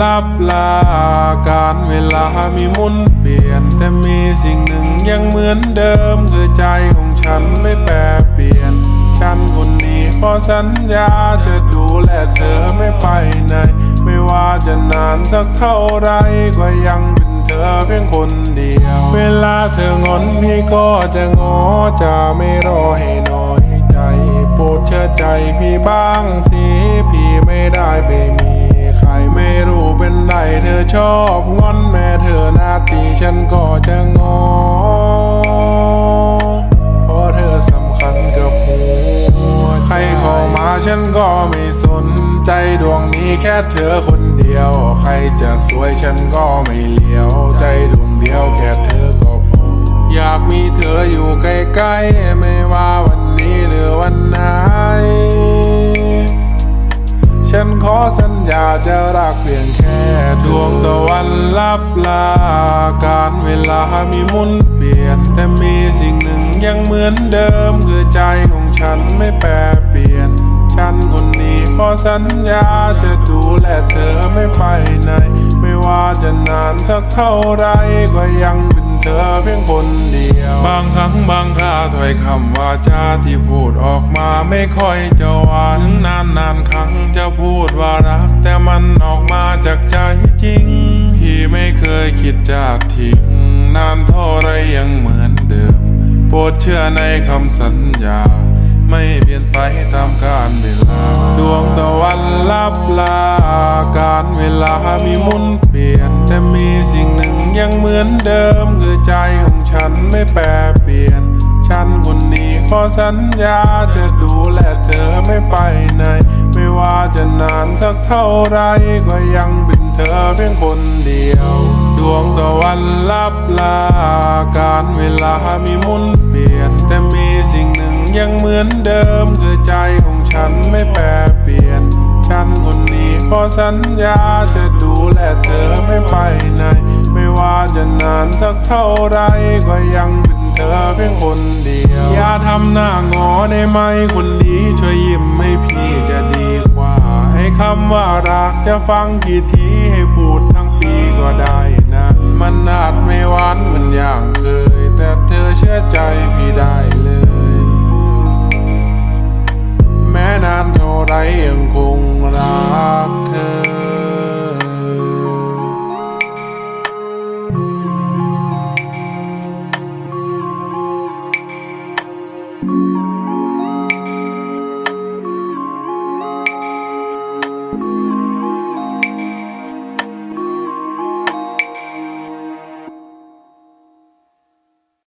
ลาบลา การเวลามีมุนเปลี่ยน แต่มีสิ่งหนึ่งยังเหมือนเดิม คือใจของฉันไม่แปรเปลี่ยน ฉันคนนี้ขอสัญญาจะดูแลเธอไม่ไปไหน ไม่ว่าจะนานสักเท่าไรก็ยังเป็นเธอเพียงคนเดียว เวลาเธองอนพี่ก็จะงอจะไม่รอให้น้อยใจ โปรดเชื่อใจพี่บ้างสิพี่ไม่ได้ ชอบงอนแม่เธอนาตีฉันก็จะงอ เพราะเธอสำคัญกับหัวใครเข้ามาฉันก็ไม่สนใจดวงนี้แค่เธอคนเดียว ใครจะสวยฉันก็ไม่เลี้ยว ใจดวงเดียวแค่เธอก็พอ อยากมีเธออยู่ใกล้ๆไม่ว่า ลับลา การเวลามีมุนเปลี่ยน แต่มีสิ่งหนึ่งยังเหมือนเดิม คือใจของฉันไม่แปรเปลี่ยน ฉันคนนี้ขอสัญญาจะดูแลเธอไม่ไปไหน ไม่ว่าจะนานสักเท่าไรก็ยังเป็นเธอเพียงคนเดียว บางครั้งบางคราถ้อยคำว่าจาที่พูดออกมาไม่ค่อยจะหวานถึงนานนานครั้งจะพูดว่ารัก แต่มันออกมาจากใจจริง พี่ไม่เคยคิดจะทิ้งนานเท่าไรยังเหมือนเดิม โปรดเชื่อในคำสัญญา ไม่เปลี่ยนไปตามกาลเวลา ดวงตะวันลับลา การเวลามีมุนเปลี่ยน แต่มีสิ่งหนึ่งยังเหมือนเดิม คือใจของฉันไม่แปรเปลี่ยน ฉันคนนี้ขอสัญญาจะดูแลเธอไม่ไปไหน ไม่ว่าจะนานสักเท่าไรก็ยังเป็นารเวลามีมุนเปลี่ยน แต่มีสิ่งหนึ่งยังเหมือนเดิม คือใจของฉันไม่แปรเปลี่ยน ฉันคนนี้ขอสัญญาจะดูแลเธอไม่ไปไหน ไม่ว่าจะนานสักเท่าไรก็ยังเป็นเธอเพียงคนเดียว อย่าทำหน้างอได้ไหมคนดีช่วยยิ้มให้พี่จะดีกว่า ให้คำว่ารักจะฟังกี่ทีให้พูดทั้งปีก็ได้นะ มันอาจ